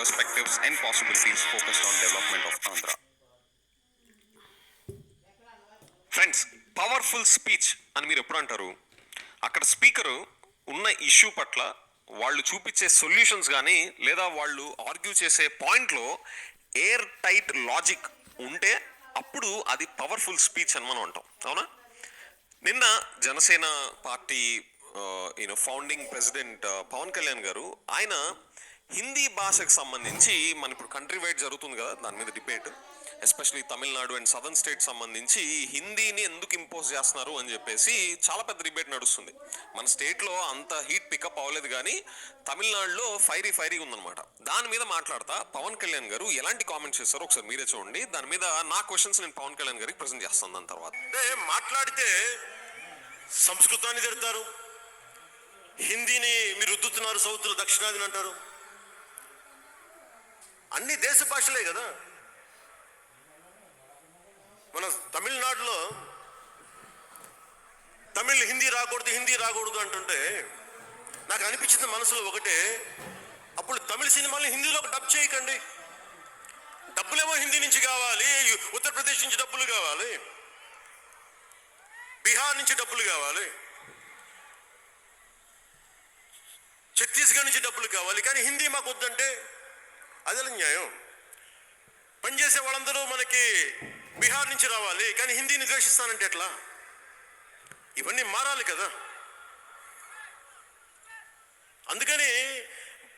perspectives and possibilities focused on development of Andhra. Friends powerful speech అని మీరు ఎప్పుడు అంటారు? అక్కడ స్పీకరు ఉన్న ఇష్యూ పట్ల వాళ్ళు చూపించే సొల్యూషన్స్ కానీ లేదా వాళ్ళు ఆర్గ్యూ చేసే పాయింట్లో ఎయిర్ టైట్ లాజిక్ ఉంటే అప్పుడు అది పవర్ఫుల్ స్పీచ్ అని మనం అంటాం. అవునా? నిన్న Janasena party you know founding president Pawan Kalyan garu ఆయన హిందీ భాషకు సంబంధించి మన ఇప్పుడు కంట్రీ వైడ్ జరుగుతుంది కదా దాని మీద debate especially Tamil Nadu and southern state సంబంధించి హిందీని ఎందుకు ఇంపోజ్ చేస్తున్నారు అని చెప్పేసి చాలా పెద్ద డిబేట్ నడుస్తుంది. మన స్టేట్లో అంత హీట్ పికప్ అవ్వలేదు కానీ తమిళనాడులో ఫైరీ ఫైరీ ఉందన్నమాట. దాని మీద మాట్లాడతా పవన్ కళ్యాణ్ గారు ఎలాంటి కామెంట్స్ చేస్తారో ఒకసారి మీరే చూడండి. దాని మీద నా క్వశ్చన్స్ నేను పవన్ కళ్యాణ్ గారికి ప్రజెంట్ చేస్తాను దాని తర్వాత. మాట్లాడితే సంస్కృతాన్ని తిడతారు హిందీని మీరు రుద్దుతున్నారు సౌత్లో దక్షిణాదిని అంటారు. అన్ని దేశ భాషలే కదా. మన తమిళనాడులో తమిళ్ హిందీ రాకూడదు హిందీ రాకూడదు అంటుంటే నాకు అనిపించింది మనసులో ఒకటే అప్పుడు తమిళ సినిమాల్ని హిందీలో డబ్ చేయకండి. డబ్బులేమో హిందీ నుంచి కావాలి ఉత్తరప్రదేశ్ నుంచి డబ్బులు కావాలి బీహార్ నుంచి డబ్బులు కావాలి ఛత్తీస్గఢ్ నుంచి డబ్బులు కావాలి కానీ హిందీ మాకు వద్దంటే అదే న్యాయం. పనిచేసే వాళ్ళందరూ మనకి బీహార్ నుంచి రావాలి కానీ హిందీని ద్వేషిస్తానంటే ఎట్లా? ఇవన్నీ మారాలి కదా. అందుకని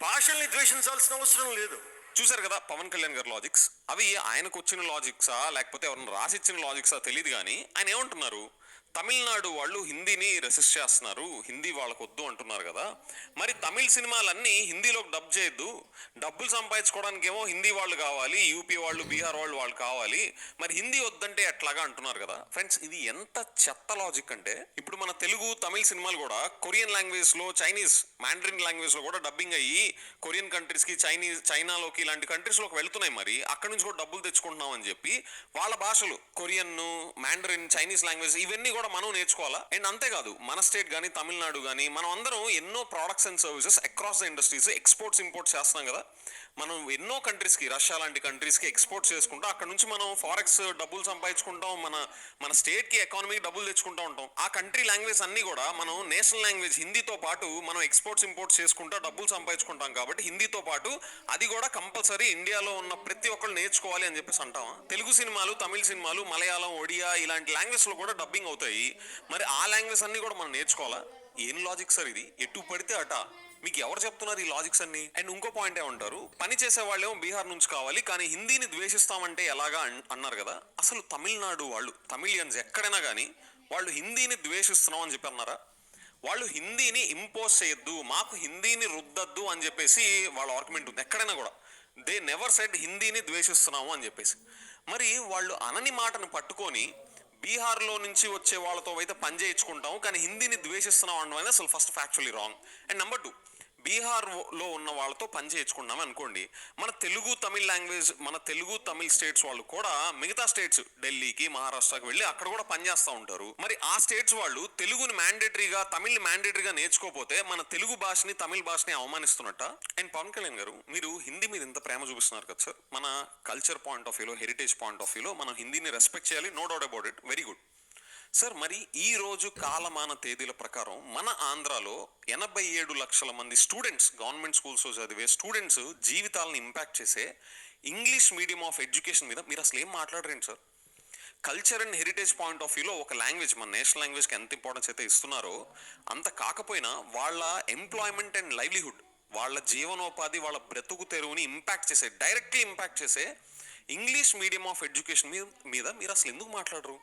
భాషల్ని ద్వేషించాల్సిన అవసరం లేదు. చూసారు కదా పవన్ కళ్యాణ్ గారి లాజిక్స్ అవి ఆయనకు వచ్చిన లాజిక్సా లేకపోతే ఎవరైనా రాసిచ్చిన లాజిక్సా తెలియదు కానీ ఆయన ఏమంటున్నారు? తమిళనాడు వాళ్ళు హిందీని రెసిస్ట్ చేస్తున్నారు. హిందీ వాళ్ళకు వద్దు అంటున్నారు కదా. మరి తమిళ సినిమాలన్నీ హిందీలోకి డబ్ చేయొద్దు. డబ్బులు సంపాదించుకోవడానికి ఏమో హిందీ వాళ్ళు కావాలి యూపీ వాళ్ళు బీహార్ వాళ్ళు వాళ్ళు కావాలి. మరి హిందీ వద్దంటే ఎట్లాగా అంటున్నారు కదా. ఫ్రెండ్స్ ఇది ఎంత చెత్త లాజిక్ అంటే ఇప్పుడు మన తెలుగు తమిళ సినిమాలు కూడా కొరియన్ లాంగ్వేజ్లో చైనీస్ మాండరిన్ లాంగ్వేజ్లో కూడా డబ్బింగ్ అయ్యి కొరియన్ కంట్రీస్కి చైనీస్ చైనాలోకి ఇలాంటి కంట్రీస్లోకి వెళ్తున్నాయి మరి. అక్కడ నుంచి కూడా డబ్బులు తెచ్చుకుంటున్నాం అని చెప్పి వాళ్ళ భాషలు కొరియన్ మ్యాండరిన్ చైనీస్ లాంగ్వేజ్ ఇవన్నీ కూడా మనం నేర్చుకోవాలా? అండ్ అంతేకాదు మన స్టేట్ కానీ తమిళనాడు కానీ మనం అందరం ఎన్నో products and services across the industries exports imports చేస్తున్నాం కదా? మనం ఎన్నో కంట్రీస్కి రష్యా లాంటి కంట్రీస్కి ఎక్స్పోర్ట్ చేసుకుంటాం అక్కడ నుంచి మనం ఫారెక్స్ డబ్బులు సంపాదించుకుంటాం మన మన స్టేట్కి ఎకానమీకి డబ్బులు తెచ్చుకుంటూ ఉంటాం. ఆ కంట్రీ లాంగ్వేజ్ అన్నీ కూడా మనం నేషనల్ లాంగ్వేజ్ హిందీతో పాటు మనం ఎక్స్పోర్ట్స్ ఇంపోర్ట్స్ చేసుకుంటా డబ్బులు సంపాదించుకుంటాం కాబట్టి హిందీతో పాటు అది కూడా కంపల్సరీ ఇండియాలో ఉన్న ప్రతి ఒక్కళ్ళు నేర్చుకోవాలి అని చెప్పేసి అంటాం తెలుగు సినిమాలు తమిళ సినిమాలు మలయాళం ఒడియా ఇలాంటి లాంగ్వేజ్లో కూడా డబ్బింగ్ అవుతాయి. మరి ఆ లాంగ్వేజ్ అన్నీ కూడా మనం నేర్చుకోవాలా? ఏం లాజిక్ సార్ ఇది? ఎటు పడితే అట. మీకు ఎవరు చెప్తున్నారు ఈ లాజిక్స్ అన్ని? అండ్ ఇంకో పాయింట్ ఏమంటారు? పని చేసే వాళ్ళేమో బీహార్ నుంచి కావాలి కానీ హిందీని ద్వేషిస్తామంటే ఎలాగా అన్నారు కదా? అసలు తమిళనాడు వాళ్ళు తమిళియన్స్ ఎక్కడైనా కానీ వాళ్ళు హిందీని ద్వేషిస్తున్నాం అని చెప్పి అన్నారా వాళ్ళు హిందీని ఇంపోజ్ చేయొద్దు మాకు హిందీని రుద్దద్దు అని చెప్పేసి వాళ్ళ ఆర్గ్యుమెంట్ ఉంది. ఎక్కడైనా కూడా. దే నెవర్ సెడ్ హిందీని ద్వేషిస్తున్నాము అని చెప్పేసి. మరి వాళ్ళు అనని మాటను పట్టుకొని బీహార్లో నుంచి వచ్చే వాళ్ళతో అయితే పని చేయించుకుంటాం కానీ హిందీని ద్వేషిస్తున్నాం అనడం అనేది అసలు first factually wrong and number two బీహార్లో ఉన్న వాళ్ళతో పని చేయించుకున్నాం అనుకోండి మన తెలుగు తమిళ్ లాంగ్వేజ్ మన తెలుగు తమిళ్ స్టేట్స్ వాళ్ళు కూడా మిగతా స్టేట్స్ ఢిల్లీకి మహారాష్ట్రకి వెళ్ళి అక్కడ కూడా పనిచేస్తూ ఉంటారు. మరి ఆ స్టేట్స్ వాళ్ళు తెలుగుని మ్యాండేటరీగా తమిళ్ మ్యాండేటరీగా నేర్చుకోకపోతే మన తెలుగు భాషని తమిళ్ భాషని అవమానిస్తున్నట్ట? అండ్ పవన్ కళ్యాణ్ గారు మీరు హిందీ మీద ఇంత ప్రేమ చూపిస్తున్నారు కదా సార్. మన కల్చర్ పాయింట్ ఆఫ్ వ్యూలో హెరిటేజ్ పాయింట్ ఆఫ్ వ్యూలో మనం హిందీని రెస్పెక్ట్ చేయాలి no doubt about it very good sir మరి ఈ రోజు కాలమాన తేదీల ప్రకారం మన ఆంధ్రాలో ఎనభై ఏడు లక్షల మంది స్టూడెంట్స్ గవర్నమెంట్ స్కూల్స్లో చదివే స్టూడెంట్స్ జీవితాలను ఇంపాక్ట్ చేసే ఇంగ్లీష్ మీడియం ఆఫ్ ఎడ్యుకేషన్ మీద మీరు అసలు ఏం మాట్లాడరేంటి sir? Culture and heritage point of వ్యూలో ఒక లాంగ్వేజ్ మన నేషనల్ లాంగ్వేజ్కి ఎంత ఇంపార్టెన్స్ అయితే ఇస్తున్నారో అంత కాకపోయినా వాళ్ళ ఎంప్లాయ్మెంట్ అండ్ లైవ్లీహుడ్ వాళ్ళ జీవనోపాధి వాళ్ళ బ్రతుకు తెరువుని ఇంపాక్ట్ చేసే డైరెక్ట్లీ ఇంపాక్ట్ చేసే ఇంగ్లీష్ మీడియం ఆఫ్ ఎడ్యుకేషన్ మీద మీద మీరు అసలు ఎందుకు మాట్లాడరు?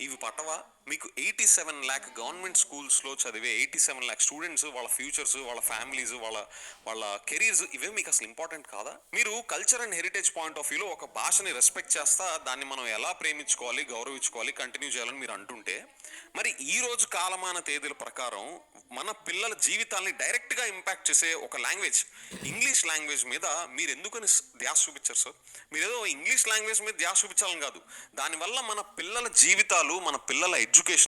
ఇవి పట్టవా? మీకు ఎయిటీ సెవెన్ ల్యాక్ గవర్నమెంట్ స్కూల్స్లో చదివే ఎయిటీ సెవెన్ ల్యాక్ స్టూడెంట్స్ వాళ్ళ ఫ్యూచర్స్ వాళ్ళ ఫ్యామిలీస్ వాళ్ళ వాళ్ళ కెరీర్స్ ఇవే మీకు అసలు ఇంపార్టెంట్ కాదా? మీరు culture and heritage point of వ్యూలో ఒక భాషని రెస్పెక్ట్ చేస్తా దాన్ని మనం ఎలా ప్రేమించుకోవాలి గౌరవించుకోవాలి కంటిన్యూ చేయాలని మీరు అంటుంటే మరి ఈ రోజు కాలమాన తేదీల ప్రకారం మన పిల్లల జీవితాల్ని డైరెక్ట్గా ఇంపాక్ట్ చేసే ఒక లాంగ్వేజ్ ఇంగ్లీష్ లాంగ్వేజ్ మీద మీరు ఎందుకని ధ్యాస చూపించారు సార్ మీరు ఏదో ఇంగ్లీష్ లాంగ్వేజ్ మీద ధ్యాస చూపించాలని కాదు. దానివల్ల మన పిల్లల జీవితాలు మన పిల్లల ఎడ్యుకేషన్